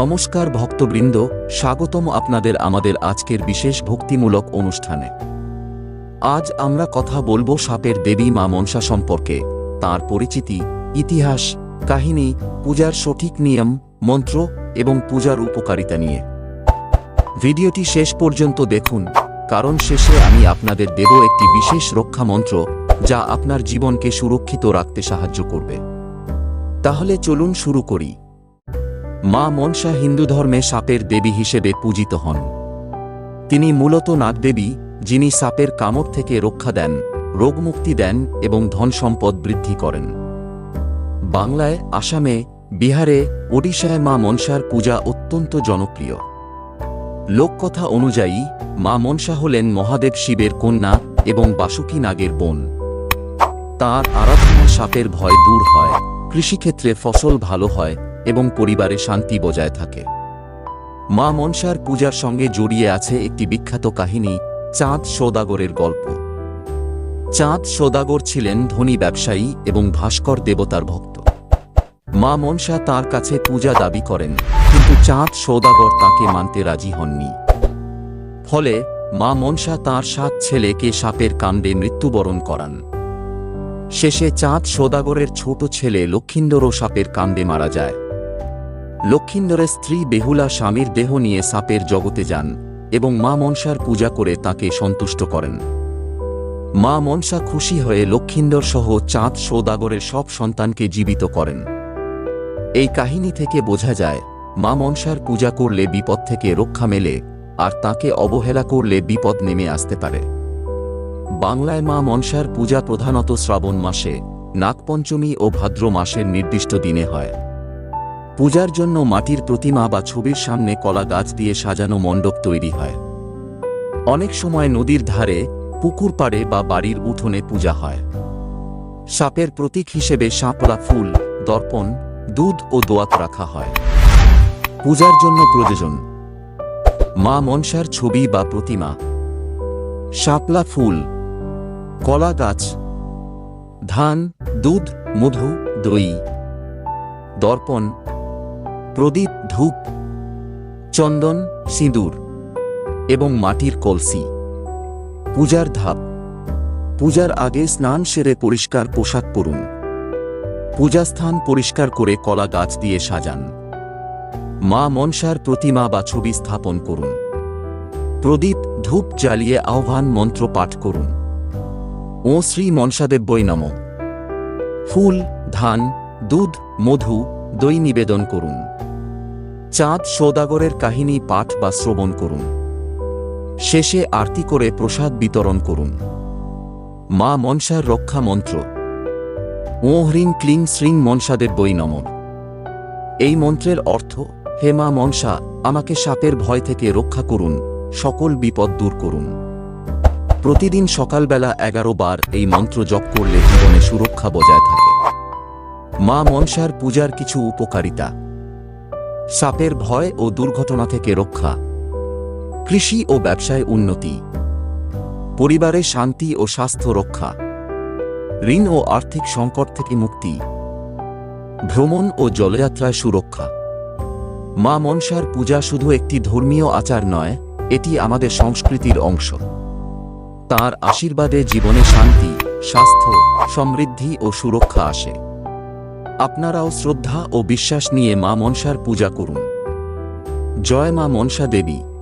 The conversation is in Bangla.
নমস্কার ভক্তবৃন্দ, স্বাগতম আপনাদের আমাদের আজকের বিশেষ ভক্তিমূলক অনুষ্ঠানে। আজ আমরা কথা বলব সাপের দেবী মা মনসা সম্পর্কে। তার পরিচিতি, ইতিহাস, কাহিনী, পূজার সঠিক নিয়ম, মন্ত্র এবং পূজার উপকারিতা নিয়ে। ভিডিওটি শেষ পর্যন্ত দেখুন, কারণ শেষে আমি আপনাদের দেব একটি বিশেষ রক্ষা মন্ত্র, যা আপনার জীবনকে সুরক্ষিত রাখতে সাহায্য করবে। তাহলে চলুন শুরু করি। মা মনসা হিন্দু ধর্মে সাপের দেবী হিসেবে পূজিত হন। তিনি মূলত নাগদেবী, যিনি সাপের কামড় থেকে রক্ষা দেন, রোগমুক্তি দেন এবং ধন সম্পদ বৃদ্ধি করেন। বাংলায়, আসামে, বিহারে, ওডিশায় মা মনসার পূজা অত্যন্ত জনপ্রিয়। লোককথা অনুযায়ী, মা মনসা হলেন মহাদেব শিবের কন্যা এবং বাসুকী নাগের বোন। তার আরাধনা সাপের ভয় দূর হয়, কৃষিক্ষেত্রে ফসল ভালো হয় এবং পরিবারে শান্তি বজায় থাকে। মা মনসার পূজার সঙ্গে জড়িয়ে আছে একটি বিখ্যাত কাহিনী, চাঁদ সৌদাগরের গল্প। চাঁদ সৌদাগর ছিলেন ধনী ব্যবসায়ী এবং ভাস্কর দেবতার ভক্ত। মা মনসা তার কাছে পূজা দাবি করেন, কিন্তু চাঁদ সৌদাগর তাকে মানতে রাজি হননি। ফলে মা মনসা তার সাত ছেলেকে সাপের কাণ্ডে মৃত্যুবরণ করান। শেষে চাঁদ সৌদাগরের ছোট ছেলে লক্ষিন্দরও সাপের কাণ্ডে মারা যায়। লক্ষিন্দরের স্ত্রী বেহুলা স্বামীর দেহ নিয়ে সাপের জগতে যান এবং মা মনসার পূজা করে তাকে সন্তুষ্ট করেন। মা মনসা খুশি হয়ে লক্ষিন্দর সহ চাঁদ সৌদাগরের সব সন্তানকে জীবিত করেন। এই কাহিনী থেকে বোঝা যায়, মা মনসার পূজা করলে বিপদ থেকে রক্ষা মেলে আর তাকে অবহেলা করলে বিপদ নেমে আসতে পারে। বাংলায় মা মনসার পূজা প্রধানত শ্রাবণ মাসে, নাগপঞ্চমী ও ভাদ্র মাসের নির্দিষ্ট দিনে হয়। পূজার জন্য মাটির প্রতিমা বা ছবির সামনে কলা গাছ দিয়ে সাজানো মণ্ডপ তৈরি হয়। অনেক সময় নদীর ধারে, পুকুর পাড়ে বা বাড়ির উঠোনে পূজা হয়। সাপের প্রতীক হিসেবে সাঁপলা ফুল, দর্পণ, দুধ ও দোয়াত রাখা হয়। পূজার জন্য প্রয়োজন। মা মনসার ছবি বা প্রতিমা। শাপলা ফুল। কলা গাছ। ধান, দুধ, মধু, দই। দর্পণ প্রদীপ, ধূপ, চন্দন, সিঁদুর এবং মাটির কলসি। পূজার ধাপ। পূজার আগে স্নান সেরে পরিষ্কার পোশাক পরুন। পূজাস্থান পরিষ্কার করে কলা গাছ দিয়ে সাজান। মা মনসার প্রতিমা বা ছবি স্থাপন করুন। প্রদীপ, ধূপ জ্বালিয়ে আহ্বান মন্ত্র পাঠ করুন। ও শ্রী মনসাদেব্যই নম। ফুল, ধান, দুধ, মধু, দই নিবেদন করুন। চাঁদ সৌদাগরের কাহিনী পাঠ বা শ্রবণ করুন। শেষে আরতি করে প্রসাদ বিতরণ করুন। মা মনসার রক্ষা মন্ত্র। ও হ্রিং ক্লিং শ্রিং বই নম। এই মন্ত্রের অর্থ, হে মা মনসা, আমাকে সাপের ভয় থেকে রক্ষা করুন, সকল বিপদ দূর করুন। প্রতিদিন সকালবেলা এগারো বার এই মন্ত্র জপ করলে জীবনে সুরক্ষা বজায় থাকে। মা মনসার পূজার কিছু উপকারিতা। সাপের ভয় ও দুর্ঘটনা থেকে রক্ষা। কৃষি ও ব্যবসায় উন্নতি। পরিবারে শান্তি ও স্বাস্থ্য রক্ষা। ঋণ ও আর্থিক সংকট থেকে মুক্তি। ভ্রমণ ও জলযাত্রায় সুরক্ষা। মা মনসার পূজা শুধু একটি ধর্মীয় আচার নয়, এটি আমাদের সংস্কৃতির অংশ। তার আশীর্বাদে জীবনে শান্তি, স্বাস্থ্য, সমৃদ্ধি ও সুরক্ষা আসে। আপনারাও শ্রদ্ধা ও বিশ্বাস নিয়ে মা মনসার পূজা করুন। জয় মা মনসা দেবী।